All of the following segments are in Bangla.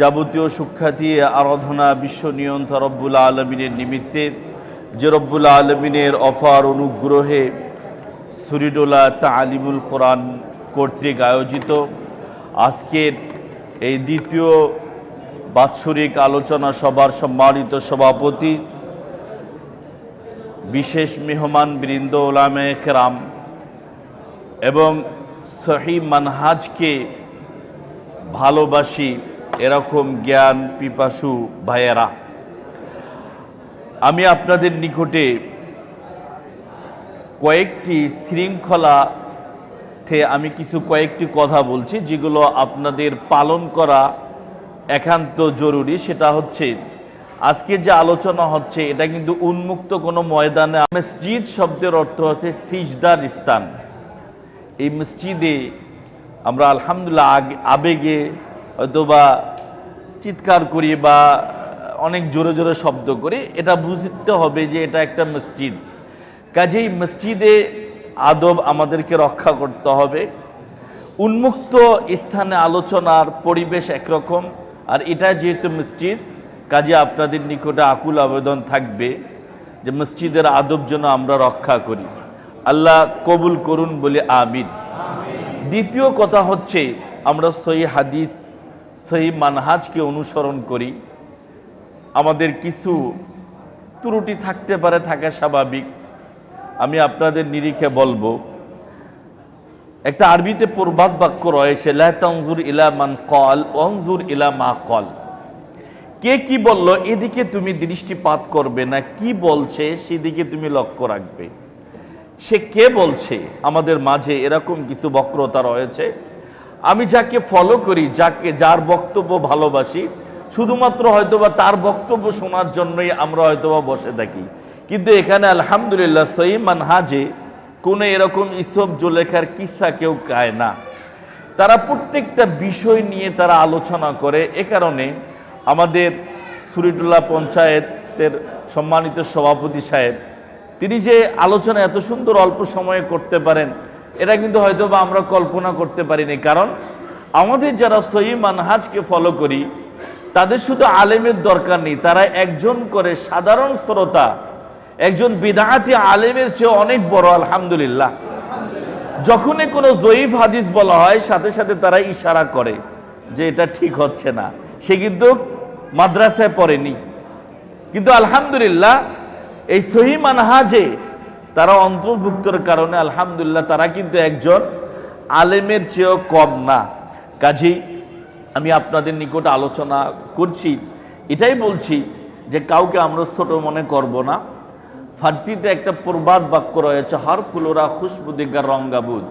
যাবতীয় সুখ্যাতি, আরাধনা বিশ্ব নিয়ন্ত্রণ রব্বুল আলমিনের নিমিত্তে যে রব্বুল আলমিনের অফার অনুগ্রহে সুরিডোলা তা তালিমুল কোরআন কর্তৃক আয়োজিত আজকের এই দ্বিতীয় বাৎসরিক আলোচনা সভার সম্মানিত সভাপতি, বিশেষ মেহমান বৃন্দ, ওলামে খেরাম এবং সহি মানহাজকে ভালোবাসি। এরকম জ্ঞান পিপাসু ভাইয়েরা, আমি আপনাদের নিকটে কয়েকটি শৃঙ্খলাতে আমি কিছু কয়েকটি কথা বলছি, যেগুলো আপনাদের পালন করা একান্ত জরুরি। সেটা হচ্ছে, আজকে যে আলোচনা হচ্ছে, এটা কিন্তু উন্মুক্ত কোনো ময়দানে, মসজিদ শব্দের অর্থ হচ্ছে সিজদার স্থান। এই মসজিদে আমরা আলহামদুলিল্লাহ আগে আবেগে হয়তোবা চিৎকার করি বা অনেক জোরে জোরে শব্দ করি, এটা বুঝতে হবে যে এটা একটা মসজিদ। কাজেই মসজিদে আদব আমাদেরকে রক্ষা করতে হবে। উন্মুক্ত স্থানে আলোচনার পরিবেশ একরকম, আর এটা যেহেতু মসজিদ, কাজে আপনাদের নিকটে আকুল আবেদন থাকবে যে মসজিদের আদব যেন আমরা রক্ষা করি। আল্লাহ কবুল করুন বলে আমিন। দ্বিতীয় কথা হচ্ছে, আমরা সহি হাদিস সহি মানহাজকে অনুসরণ করি। আমাদের কিছু ত্রুটি থাকতে পারে, থাকা স্বাভাবিক। আমি আপনাদের নিরিখে বলব, একটা আরবিতে প্রবাদ বাক্য রয়েছে লাহতাংজুর ইলা মান কল অংজুর ইলা মা কল কে কি বলল, এদিকে তুমি দৃষ্টিপাত করবে না, কি বলছে সেদিকে তুমি লক্ষ্য রাখবে। সে কে বলছে? আমাদের মাঝে এরকম কিছু বক্রতা রয়েছে। আমি যাকে ফলো করি, যাকে, যার বক্তব্য ভালোবাসি, শুধুমাত্র হয়তোবা তার বক্তব্য শোনার জন্যই আমরা হয়তোবা বসে থাকি। কিন্তু এখানে আলহামদুলিল্লাহ সই মানহাজে কোনো এরকম ইসব জোলেখার কিসা কেউ কায় না। তারা প্রত্যেকটা বিষয় নিয়ে তারা আলোচনা করে, এ কারণে আমাদের সুরিটুল্লাহ পঞ্চায়েতের সম্মানিত সভাপতি সাহেব, তিনি যে আলোচনা এত সুন্দর অল্প সময়ে করতে পারেন এটা কিন্তু হয়তো বা আমরা কল্পনা করতে পারিনি, কারণ আমাদের যারা সহি মানহাজকে ফলো করি, তাদের শুধু আলেমের দরকার নেই, তারা একজন করে সাধারণ শ্রোতা, একজন বিদাহাতি আলেমের চেয়ে অনেক বড়, আলহামদুলিল্লাহ। যখনই কোনো জয়ীফ হাদিস বলা হয়, সাথে সাথে তারা ইশারা করে যে এটা ঠিক হচ্ছে না। সে কিন্তু মাদ্রাসায় পড়েনি। কিন্তু আলহামদুলিল্লাহ, এই সহি মানহাজে তারা অন্তর্ভুক্তর কারণে, আলহামদুলিল্লাহ, তারা কিন্তু একজন আলেমের চেয়েও কম না। কাজেই আমি আপনাদের নিকট আলোচনা করছি। এটাই বলছি যে কাউকে আমরা ছোট মনে করব না। ফার্সিতে একটা প্রবাদ বাক্য রয়েছে, হর ফুলোরা খুশবুদিগার রঙ্গাবুদ।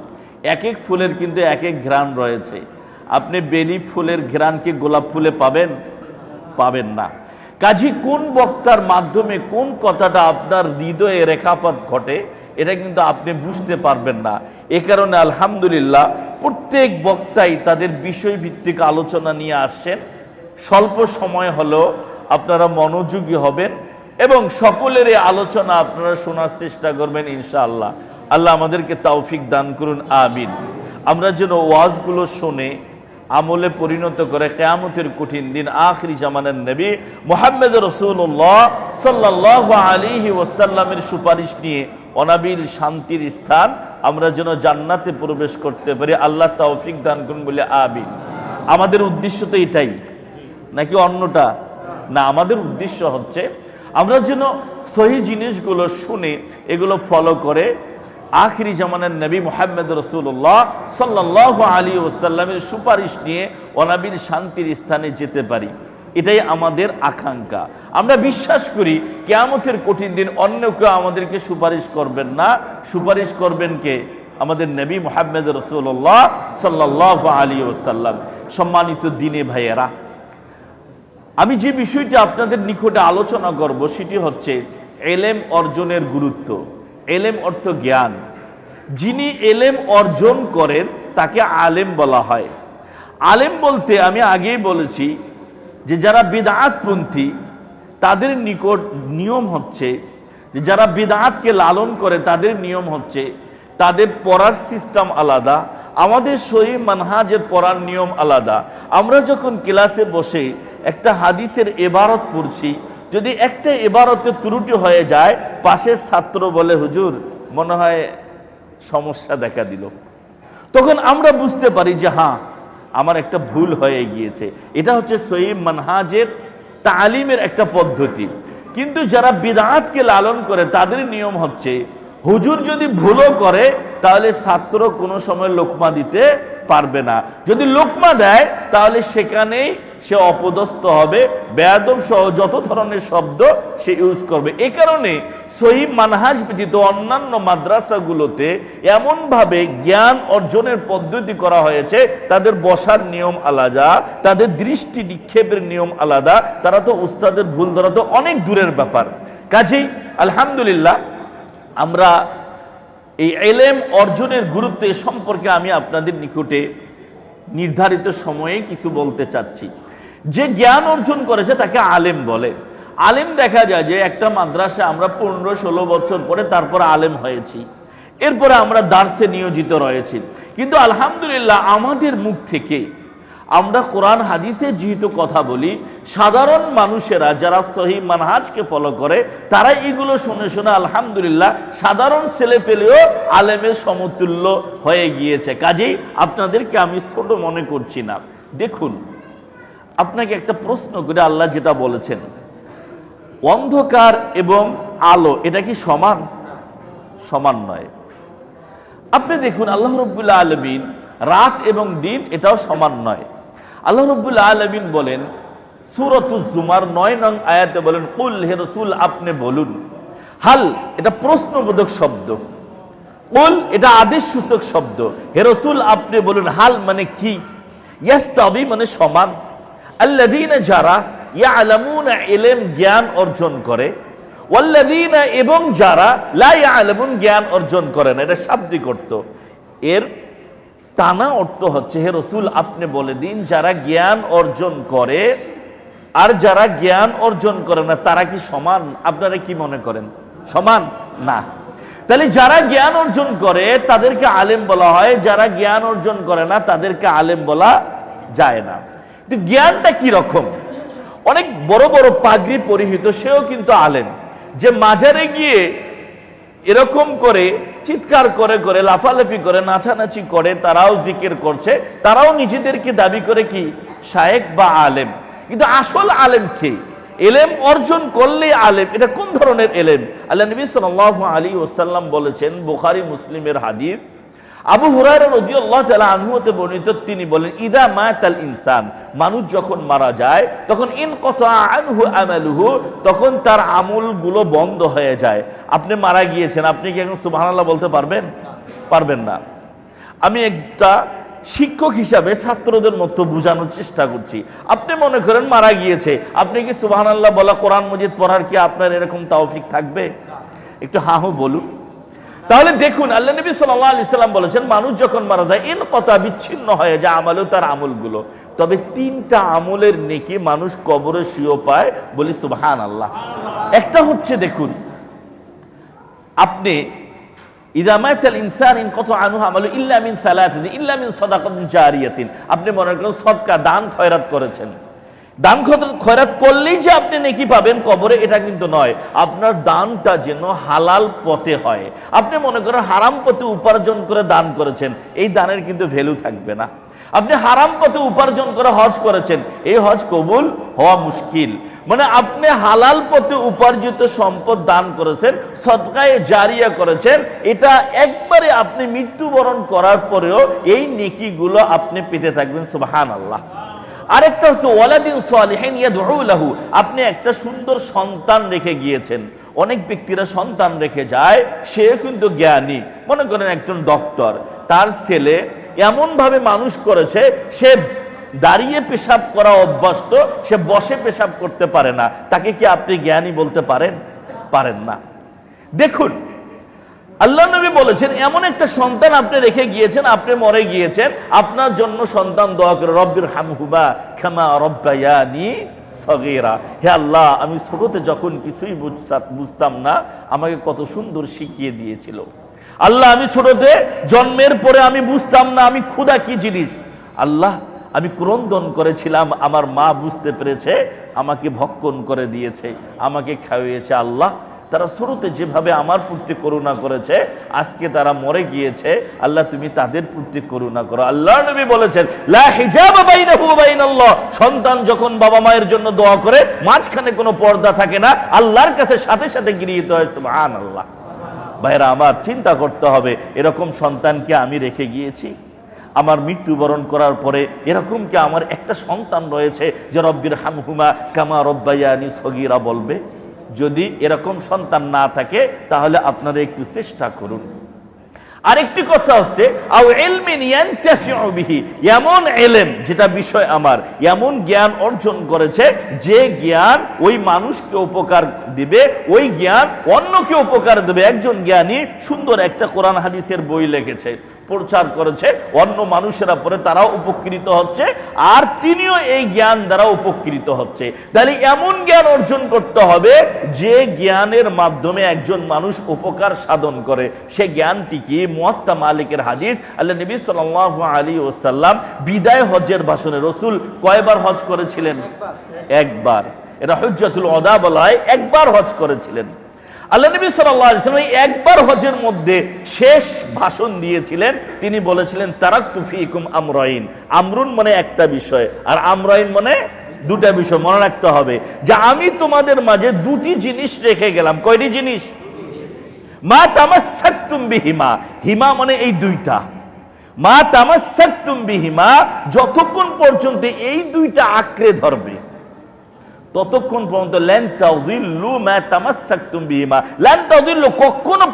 এক এক ফুলের কিন্তু এক এক ঘ্রাণ রয়েছে। আপনি বেলি ফুলের ঘ্রাণকে গোলাপ ফুলে পাবেন পাবেন না। কাজী, কোন বক্তার মাধ্যমে কোন কথাটা আপনার হৃদয়ে রেখাপাত ঘটে, এটা কিন্তু আপনি বুঝতে পারবেন না। এ কারণে আলহামদুলিল্লাহ, প্রত্যেক বক্তাই তাদের বিষয়ভিত্তিক আলোচনা নিয়ে আসছেন। স্বল্প সময় হলেও আপনারা মনোযোগী হবেন এবং সকলের এই আলোচনা আপনারা শোনার চেষ্টা করবেন ইনশাআল্লাহ। আল্লাহ আমাদেরকে তাওফিক দান করুন, আমিন। আমরা যেন ওয়াজগুলো শুনে আমলে পরিণত করে কেয়ামতের কঠিন দিন, আখরি জামানের নবী মোহাম্মদ রসুল্লাহ সাল্লাহ আলিহি ওসাল্লামের সুপারিশ নিয়ে অনাবিল শান্তির স্থান আমরা যেন জান্নাতে প্রবেশ করতে পারি। আল্লাহ তৌফিক দান করুন বলে আবিন আমাদের উদ্দেশ্য তো এটাই। নাকি অন্যটা? না, আমাদের উদ্দেশ্য হচ্ছে আমরা যেন সহি জিনিসগুলো শুনে এগুলো ফলো করে আখিরি জামানের নবী মোহাম্মদ রসুল্লাহ সাল্লাহ আলী ওসাল্লামের সুপারিশ নিয়ে অনাবিল শান্তির স্থানে যেতে পারি। এটাই আমাদের আকাঙ্ক্ষা। আমরা বিশ্বাস করি, কেয়ামতের কঠিন দিন অন্য কেউ আমাদেরকে সুপারিশ করবেন না। সুপারিশ করবেন কে? আমাদের নবী মোহাম্মদ রসুল্লাহ সাল্লাহ আলী ওসাল্লাম সম্মানিত দিনে ভাইয়েরা, আমি যে বিষয়টি আপনাদের নিকটে আলোচনা করব সেটি হচ্ছে এলেম অর্জনের গুরুত্ব। এলেম অর্থ জ্ঞান। যিনি এলেম অর্জন করেন, তাকে আলেম বলা হয়। আলেম বলতে আমি আগেই বলেছি যে যারা বিদাতপন্থী, তাদের নিকট নিয়ম হচ্ছে যে যারা বিদাতকে লালন করে, তাদের নিয়ম হচ্ছে তাদের পড়ার সিস্টেম আলাদা, আমাদের সহি মানহাজের পড়ার নিয়ম আলাদা। আমরা যখন ক্লাসে বসে একটা হাদিসের এবারত পড়ছি যদি একটা এবারতে ত্রুটি হয়ে যায়, পাশের ছাত্র বলে, হুজুর, মনে হয় সমস্যা দেখা দিল। তখন আমরা বুঝতে পারি যে হ্যাঁ আমার একটা ভুল হয়ে গিয়েছে। এটা হচ্ছে সহিম মানহাজের তালিমের একটা পদ্ধতি। কিন্তু যারা বিদাতকে লালন করে তাদের নিয়ম হচ্ছে, হুজুর যদি ভুলও করে, তাহলে ছাত্র কোনো সময় লোকমা দিতে পারবে না। যদি লোকমা দেয়, তাহলে সেখানেই সে অপদস্থ হবে, বেয়াদব সহ যত ধরনের শব্দ সে ইউজ করবে। এ কারণে সহি মানহাজ ব্যতীত অন্যান্য মাদ্রাসাগুলোতে এমনভাবে জ্ঞান অর্জনের পদ্ধতি করা হয়েছে, তাদের বসার নিয়ম আলাদা, তাদের দৃষ্টি নিক্ষেপের নিয়ম আলাদা, তারা তো উস্তাদের ভুল ধরা তো অনেক দূরের ব্যাপার। কাজেই আলহামদুলিল্লাহ, আমরা এই এলেম অর্জনের গুরুত্ব সম্পর্কে আমি আপনাদের নিকটে নির্ধারিত সময়ে কিছু বলতে চাচ্ছি। যে জ্ঞান অর্জন করেছে তাকে আলেম বলে। আলেম দেখা যায় যে একটা মাদ্রাসা আমরা পনেরো, ষোলো বছর পরে তারপর আলেম হয়েছি। এরপরে আমরা দার্সে নিয়োজিত রয়েছি। কিন্তু আলহামদুলিল্লাহ আমাদের মুখ থেকে আমরা কোরআন হাদিসে যেহেতু কথা বলি, সাধারণ মানুষেরা যারা সহি মানহাজকে ফলো করে, তারা এগুলো শুনে শুনে আলহামদুলিল্লাহ সাধারণ ছেলে পেলেও আলেমের সমতুল্য হয়ে গিয়েছে। কাজেই আপনাদেরকে আমি ছোট মনে করছি না। দেখুন আপনাকে একটা প্রশ্ন করে আল্লাহ যেটা বলেছেন, অন্ধকার এবং আলো এটা কি সমান? সমান নয়। আপনি দেখুন, আল্লাহ রব্বুল্লা আলমিন রাত এবং দিন এটাও সমান নয়। আল্লাহ রব্বুল্লা আলমিন বলেন সুরতুজুমার নয় নং আয়াতে বলেন, কুল হে রসুল, আপনি বলুন। হাল, এটা প্রশ্নবোধক শব্দ। কুল, এটা আদেশ সূচক শব্দ। হে রসুল, আপনি বলুন। হাল মানে কি? ইয়াস্তাবি মানে সমান। আল্লাদিন যারা ইয়া আলামুনা এলেম জ্ঞান অর্জন করে ওয়াল্লাদিনা এবং যারা লা ইয়ালামুন জ্ঞান অর্জন করে না, এটা শাব্দিক অর্থ। এর টানা অর্থ হচ্ছে, হে রসুল, আপনি বলে দিন, যারা জ্ঞান অর্জন করে, আর যারা জ্ঞান অর্জন করে না, তারা কি সমান? আপনারা কি মনে করেন? সমান? না। তাহলে যারা জ্ঞান অর্জন করে, তাদেরকে আলেম বলা হয়, যারা জ্ঞান অর্জন করে না, তাদেরকে আলেম বলা যায় না। জ্ঞানটা কি রকম? অনেক বড় বড় পাগড়ি পরিহিত, সেও কিন্তু আলেম। যে মাজারে গিয়ে এরকম করে চিৎকার করে করে, লাফালাফি করে, নাচানাচি করে, তারাও জিকির করছে, তারাও নিজেদেরকে দাবি করে কি? শায়েক বা আলেম। কিন্তু আসল আলেম কে? এলেম অর্জন করলে আলেম, এটা কোন ধরনের এলেম? আল্লাহ নবী সাল্লাহ আলী ওসাল্লাম বলেছেন, বুখারি, মুসলিমের হাদিস আবু হুরায়রা রাদিয়াল্লাহু তাআলা আনহুতে বর্ণিত, তিনি বলেন, ইদা মাতাল ইনসান, মানুষ যখন মারা যায়, তখন ইন কতা আনহু আমালুহু, তখন তার আমলগুলো বন্ধ হয়ে যায়। আপনি মারা গিয়েছেন, আপনি কি এখন সুবহানাল্লাহ বলতে পারবেন? পারবেন না। আমি একটা শিক্ষক হিসাবে ছাত্রদের মতো বোঝানোর চেষ্টা করছি। আপনি মনে করেন মারা গিয়েছে, আপনি কি সুবহানাল্লাহ বলা কোরআন মজিদ পড়ার কি আপনার এরকম তাওফিক থাকবে? একটু হাহু বলুন। তাহলে দেখুন, আল্লাহ নবী সাল্লাহ আলি সাল্লাম বলেছেন, মানুষ যখন মারা যায় ইন কথা বিচ্ছিন্ন হয়ে যায় আমলেও তার আমলগুলো। তবে তিনটা আমলের নেকি মানুষ কবরে শুয়ে পায় বলি সুবহান আল্লাহ একটা হচ্ছে দেখুন, আপনি কত আমালু আপনি মনে করেন, সদকা, দান খয়রাত করেছেন। দান খয়রাত- করলেই যে আপনি নেকি পাবেন কবরে, এটা কিন্তু নয়। আপনার দানটা যেন হালাল পথে হয়। আপনি মনে করেন হারাম পথে উপার্জন করে দান করেছেন, এই দানের কিন্তু ভ্যালু থাকবে না। আপনি হারাম পথে উপার্জন করে হজ করেছেন, এই হজ কবুল হওয়া মুশকিল। মানে আপনি হালাল পথে উপার্জিত সম্পদ দান করেছেন, সদকায়ে জারিয়া করেছেন, এটা একবারে আপনি মৃত্যুবরণ করার পরেও এই নেকিগুলো আপনি পেতে থাকবেন সুবাহান আল্লাহ আরেকটা হচ্ছে, ওয়ালাদিন সালিহিন ইয়াদউ লাহু। আপনি একটা সুন্দর সন্তান রেখে গিয়েছেন। অনেক ব্যক্তিরা সন্তান রেখে যায় সে কিন্তু জ্ঞানী। মনে করেন একজন ডক্টর। তার ছেলে এমনভাবে মানুষ করেছে, সে দাঁড়িয়ে পেশাব করা অভ্যস্ত, সে বসে পেশাব করতে পারে না। তাকে কি আপনি জ্ঞানী বলতে পারেন? পারেন না। দেখুন আল্লাহ নবী বলেছেন, এমন একটা সন্তান আপনি রেখে গিয়েছেন, আপনি মরে গিয়েছেন, আপনার জন্য সন্তান দোয়া করে, রব্বির হামহুবা ক্ষমা রব্বায়ানি সগেরা। হে আল্লাহ, আমি ছোটতে যখন কিছুই বুঝতা- বুঝতাম না, আমাকে কত সুন্দর শিখিয়ে দিয়েছিল। আল্লাহ, আমি ছোটতে জন্মের পরে আমি বুঝতাম না, আমি ক্ষুধা কি জিনিস? আল্লাহ, আমি ক্রন্দন করেছিলাম, আমার মা বুঝতে পেরেছে, আমাকে ভক্ষণ করে দিয়েছে, আমাকে খাওয়িয়েছে আল্লাহ। তারা শুরুতে যেভাবে আমার প্রতি করুণা করেছে, আজকে তারা মরে গিয়েছে, আল্লাহ তুমি তাদের প্রতি করুণা করো। আল্লাহ নবী বলেছেন সন্তান যখন বাবা মায়ের জন্য দোয়া করে, মাঝখানে কোনো পর্দা থাকে না, আল্লাহর কাছে সাথে সাথে গৃহীত হয়, সুবহানাল্লাহ। ভাইরা আমার চিন্তা করতে হবে, এরকম সন্তানকে আমি রেখে গিয়েছি। আমার মৃত্যুবরণ করার পরে এরকম কি আমার একটা সন্তান রয়েছে যে রব্বির হামহুমা কামা রব্বাইয়ানি সগিরা বলবে? যদি এরকম সন্তান না থাকে, তাহলে আপনারা একটু চেষ্টা করুন। আরেকটি কথা হচ্ছে এমন এলেম যেটা বিষয় আমার, এমন জ্ঞান অর্জন করেছে যে জ্ঞান ওই মানুষকে উপকার দিবে, ওই জ্ঞান অন্যকে উপকার দেবে। একজন জ্ঞানী সুন্দর একটা কোরআন হাদিসের বই লিখেছে। প্রচার করেছে অন্য মানুষেরা পরে তারাও উপকৃত হচ্ছে আর তিনিও এই জ্ঞান দ্বারা উপকৃত হচ্ছে। তাহলে এমন জ্ঞান অর্জন করতে হবে যে জ্ঞানের মাধ্যমে একজন মানুষ উপকার সাধন করে। সে জ্ঞানটি কি? মুয়াত্তা মালিকের হাদিস আল্লাহ নবী সাল্লাল্লাহু আলী ওসাল্লাম বিদায় হজের ভাষণে রসুল কয়বার হজ করেছিলেন? একবার। এটা হজ্জাতুল অদা বলা হয় একবার হজ করেছিলেন। আল্লাহ নবী এই একবার হজের মধ্যে শেষ ভাষণ দিয়েছিলেন। তিনি বলেছিলেন, তারাক্তু ফিকুম আমরাইন। আমরুন মানে একটা বিষয়, আর আমরাইন মানে দুটা বিষয়, মনে রাখতে হবে যে আমি তোমাদের মাঝে দুটি জিনিস রেখে গেলাম। কয়টি জিনিস? মা তামাসাক্তুম বিহিমা। হিমা মানে এই দুইটা। মা তামাসাক্তুম বিহিমা, যতক্ষণ পর্যন্ত এই দুইটা আঁকড়ে ধরবে। ততক্ষণ পর্যন্ত ল্যান তাউযিল্লু মা তামাসসাকতুম বিহিমা। ল্যান তাউযিল্লু কখনো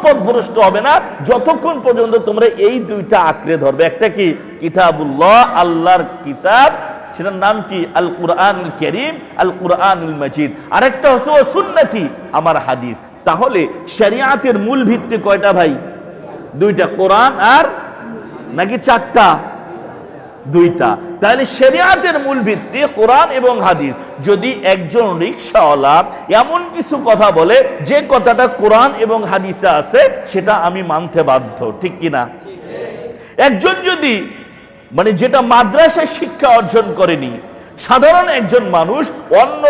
হবে না, যতক্ষণ পর্যন্ত তোমরা এই দুইটা আঁকড়ে ধরবে। একটা কি? কিতাবুল্লাহ, আল্লাহর কিতাব। সেটার নাম কি? আল কুরআনুল করিম আল কুরআনুল মজিদ। আরেকটা হচ্ছে ও সুন্নতি, আমার হাদিস। তাহলে শরিয়াতের মূল ভিত্তি কয়টা ভাই? দুইটা, কোরআন আর নাকি চারটা? দুইটা। তাহলে শেরিয়াতের মূল ভিত্তি কোরআন এবং হাদিস। যদি একজন রিক্সাওয়ালা এমন কিছু কথা বলে, যে কথাটা কোরআন এবং হাদিসে আছে, সেটা আমি মানতে বাধ্য, ঠিক কিনা? একজন যদি মানে যেটা মাদ্রাসায় শিক্ষা অর্জন করেনি, সাধারণ একজন মানুষ অন্য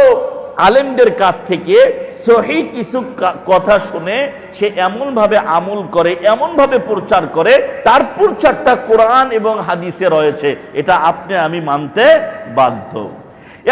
আলেমদের কাছ থেকে সহি কিছু কথা শুনে সে এমনভাবে আমল করে, এমনভাবে প্রচার করে, তার প্রচারটা কোরআন এবং হাদিসে রয়েছে। এটা আপনি, আমি মানতে বাধ্য।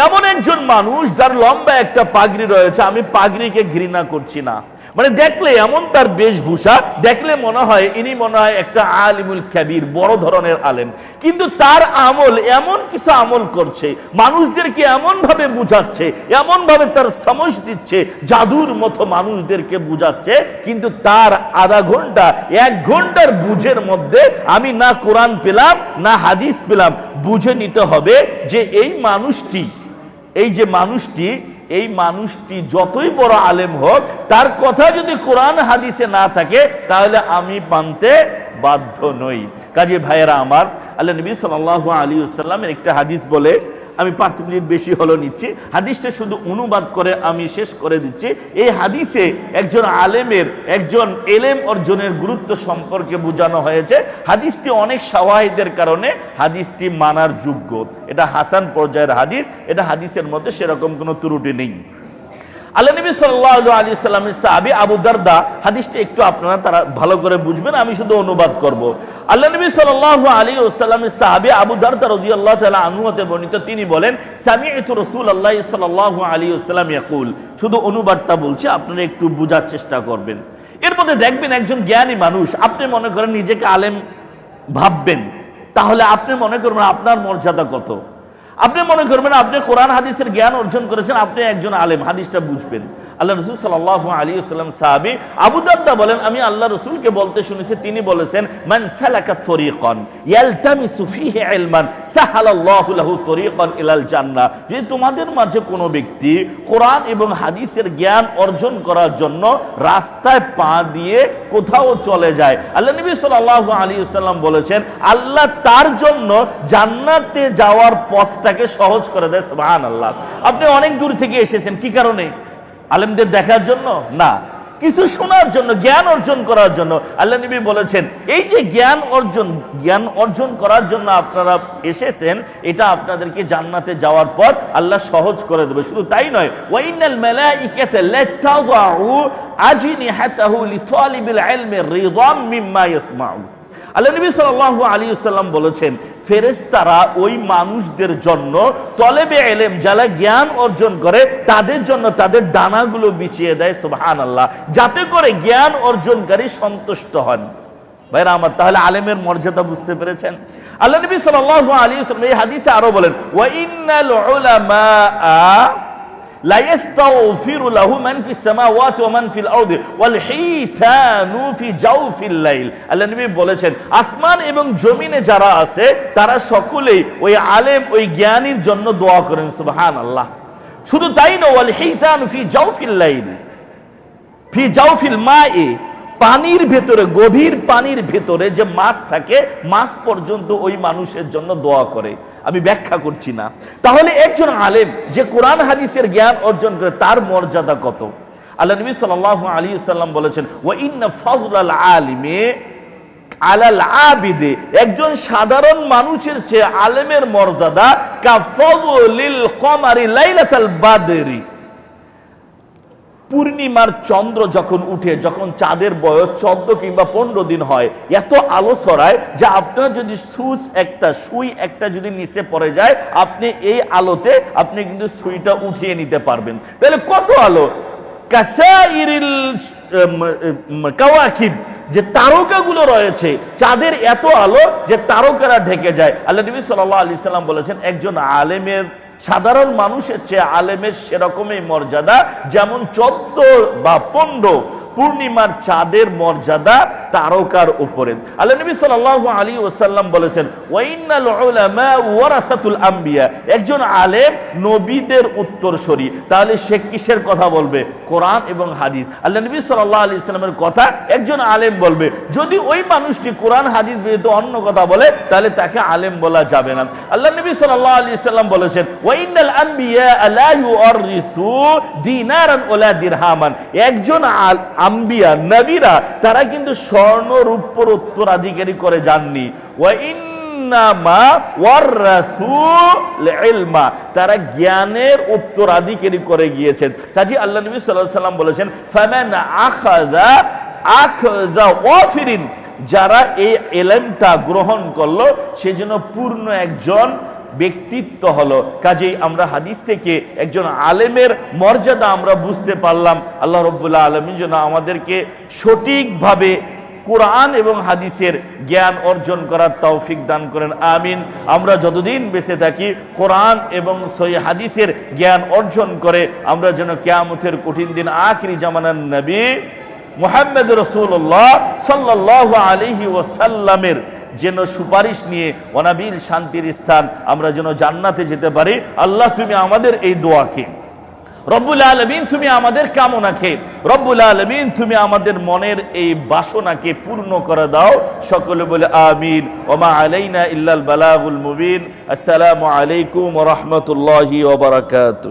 এমন একজন মানুষ যার লম্বা একটা পাগড়ি রয়েছে, আমি পাগড়িকে ঘৃণা করছি না। মানে দেখলে এমন তার বেশভূষা, দেখলে মনে হয় ইনি মনে হয় একটা আলিমুল কাবির, বড় ধরনের আলেম। কিন্তু তার আমল এমন কিছু আমল করছে, মানুষদেরকে এমন ভাবে বুঝাচ্ছে এমন ভাবে তার সমজ দিচ্ছে, জাদুর মতো মানুষদেরকে বুঝাচ্ছে, কিন্তু তার আধা ঘণ্টা, এক ঘণ্টার বুঝের মধ্যে আমি না কোরআন পেলাম, না হাদিস পেলাম। বুঝে নিতে হবে যে এই মানুষটি, এই যে মানুষটি এই মানুষটি যতই বড় আলেম হোক, তার কথা যদি কোরআন হাদিসে না থাকে, তাহলে আমি মানতে বাধ্য নই। কাজে ভাইয়েরা আমার, আল্লাহ নবী সাল আলী আসাল্লামের একটা হাদিস বলে আমি পাঁচ মিনিট বেশি হলো নিচ্ছি। হাদিসটা শুধু অনুবাদ করে আমি শেষ করে দিচ্ছি। এই হাদিসে একজন আলেমের, একজন এলেম অর্জনের গুরুত্ব সম্পর্কে বোঝানো হয়েছে। হাদিসটি অনেক সাওয়াহিদের কারণে হাদিসটি মানার যোগ্য। এটা হাসান পর্যায়ের হাদিস। এটা হাদিসের মধ্যে সেরকম কোনো ত্রুটি নেই। আল্লাহ নবী সাল্লাল্লাহু আলাইহি সাল্লামের সাহাবী আবু দারদা, হাদিসটা একটু আপনারা তারা ভালো করে বুঝবেন, আমি শুধু অনুবাদ করব। আল্লাহ নবী সাল্লাল্লাহু আলাইহি ওয়াসাল্লামের সাহাবী আবু দারদা রাদিয়াল্লাহু তাআলা আনহু হতে বর্ণিত, তিনি বলেন সামি'তু রাসূলুল্লাহ সাল্লাল্লাহু আলাইহি ওয়াসাল্লাম ইয়াকুল। শুধু অনুবাদটা বলছি, আপনারা একটু বোঝার চেষ্টা করবেন। এর মধ্যে দেখবেন একজন জ্ঞানী মানুষ, আপনি মনে করেন নিজেকে আলেম ভাববেন, তাহলে আপনি মনে করবেন আপনার মর্যাদা কত? আপনি মনে করবেন আপনি কোরআন হাদিসের জ্ঞান অর্জন করেছেন আপনি একজন আলেম হাদিসটা বুঝবেন। আল্লাহ রসুল সাল্লাহ আলী আসসালাম সাহাবি আবু দাদ্দা বলেন, আমি আল্লাহ রসুলকে বলতে শুনেছি, তিনি বলেছেন, মান সালাকা তরিকন ইয়ালতামিসু ফিহি ইলমান, সাহালাল্লাহু লাহু তরিকন ইলাল জান্নাহ যদি তোমাদের মাঝে কোনো ব্যক্তি কোরআন এবং হাদিসের জ্ঞান অর্জন করার জন্য রাস্তায় পা দিয়ে কোথাও চলে যায়, আল্লাহ নবী সাল্লাল্লাহু আলী সাল্লাম বলেছেন, আল্লাহ তার জন্য জান্নাতে যাওয়ার পথটাকে সহজ করে দেয়, সুবহানাল্লাহ। আপনি অনেক দূর থেকে এসেছেন, কি কারণে? আলেমদের দেখার জন্য? না। কিছু শোনার জন্য, জ্ঞান অর্জন করার জন্য। আল্লাহ নবী বলেছেন, এই যে জ্ঞান অর্জন জ্ঞান অর্জন করার জন্য আপনারা এসেছেন, এটা আপনাদেরকে জান্নাতে যাওয়ার পর আল্লাহ সহজ করে দেবে। শুধু তাই নয়, ওয়াইনাল মালাইকাতা লাতাযউ আজনিহাতাহু লিতালিবিল ইলমি রিদাম মিম্মা ইয়াসমাউ আল্লাহ সাল্লাল্লাহু আলাইহি ওয়াসাল্লাম বলেছেন, ফেরেশতারা ওই মানুষদের জন্য তলেবে এলেম, যারা জ্ঞান অর্জন করে, তাদের জন্য তাদের ডানাগুলো বিছিয়ে দেয়, সুবহানাল্লাহ, যাতে করে জ্ঞান অর্জনকারী সন্তুষ্ট হন। ভাইরা তাহলে আলেমের মর্যাদা বুঝতে পেরেছেন? আল্লাহ নবী ওয়াসাল্লাম এই হাদিসে আরও বলেন لا يستغفر له من في السماوات ومن في الارض والحيتان في جوف الليل আল্লাহ নবী বলেছেন আসমান এবং জমিনে যারা আছে তারা সকলেই ওই আলেম ওই জ্ঞানীর জন্য দোয়া করেন সুবহানাল্লাহ শুধু তাই না ওয়াল হিতান ফি জাওফিল লাইল ফি জাওফিল মায়ে পানির ভেতরে, গভীর পানির ভেতরে যে মাছ থাকে, মাছ পর্যন্ত ওই মানুষের জন্য দোয়া করে। আমি ব্যাখ্যা করছি না। তাহলে একজন আলেম যে কোরআন, হাদিসের জ্ঞান অর্জন করে, তার মর্যাদা কত? আল্লাহ নবী সাল্লাল্লাহু আলাইহি সাল্লাম বলেছেন ওয়া ইন্না ফাযলাল আলিমে আলাল আবিদে। একজন সাধারণ মানুষের চেয়ে আলেমের মর্যাদা কাফযলিল কমারি লাইলাতাল বাদরি। পূর্ণিমার চন্দ্র যখন উঠে, যখন চাঁদের বয়স চোদ্দ কিংবা পনেরো দিন হয়, এত আলো ছড়ায় যে আপনার যদি সুচ একটা, সুই একটা যদি নিচে পড়ে যায়, আপনি এই আলোতে আপনি কিন্তু সুইটা উঠিয়ে নিতে পারবেন। তাহলে কত আলো? কাসাইরিল কাওয়াকিব, যে তারকাগুলো রয়েছে, চাঁদের এত আলো যে তারকারা ঢেকে যায়। আল্লাহ নবী সাল্লাল্লাহু আলাইহি সাল্লাম বলেছেন, একজন আলেমের সাধারণ মানুষের চেয়ে আলেমের সেরকমই মর্যাদা যেমন চোদ্দ বা পনেরো পূর্ণিমার চাঁদের মর্যাদা তারকার উপরে। আল্লাহ নবী সাল্লাল্লাহু আলাইহি ওয়াসাল্লাম বলেছেন ওয়াইনাল উলামা ওয়ারাসাতুল আম্বিয়া একজন আলেম নবীদের উত্তরসূরি। তাহলে সে কিসের কথা বলবে? কোরআন এবং হাদিস। আল্লাহ নবী সাল্লাল্লাহু আলাইহি সাল্লামের কথা একজন আলেম বলবে। যদি ওই মানুষটি কোরআন, হাদিস ব্যতীত অন্য কথা বলে, তাহলে তাকে আলেম বলা যাবে না। আল্লাহ নবী সাল্লাল্লাহু আলাইহি সাল্লাম বলেছেন ওয়াইনাল আম্বিয়া লা ইউরিসু দিনারান ওয়ালা দিরহামান একজন আম্বিয়া নবীরা, তারা কিন্তু স্বর্ণ রূপর উত্তরাধিকারী করে যাননি। তারা জ্ঞানের উত্তরাধিকারী করে গিয়েছেন। কাজী আল্লাহ নবী সাল্লাম বলেছেন যারা এই এলেমটা গ্রহণ করল, সেজন্য পূর্ণ একজন ব্যক্তিত্ব হলো। কাজেই আমরা হাদিস থেকে একজন আলেমের মর্যাদা আমরা বুঝতে পারলাম। আল্লাহ রব্বুল্লাহ আলমী যেন আমাদেরকে সঠিকভাবে কোরআন এবং হাদিসের জ্ঞান অর্জন করার তৌফিক দান করেন, আমিন। আমরা যতদিন বেঁচে থাকি, কোরআন এবং সই হাদিসের জ্ঞান অর্জন করে আমরা যেন কেয়ামতের কঠিন দিন আখরি জামানার নবী মোহাম্মদ রসুল্লাহ সাল্লাহ আলহি ওসাল্লামের যেন সুপারিশ নিয়ে অনাবিল শান্তির স্থান আমরা যেন জান্নাতে যেতে পারি। আল্লাহ, তুমি আমাদের এই দোয়াকে রব্বুল আলমিন, তুমি আমাদের কামনাকে, রব্বুল আলমিন, তুমি আমাদের মনের এই বাসনাকে পূর্ণ করে দাও। সকলে বলে আমিন। ওমা আলাইনা ইল্লাল বালাগুল মুবিন। আসসালামু আলাইকুম রহমতুল্লাহি ওবরাকাতু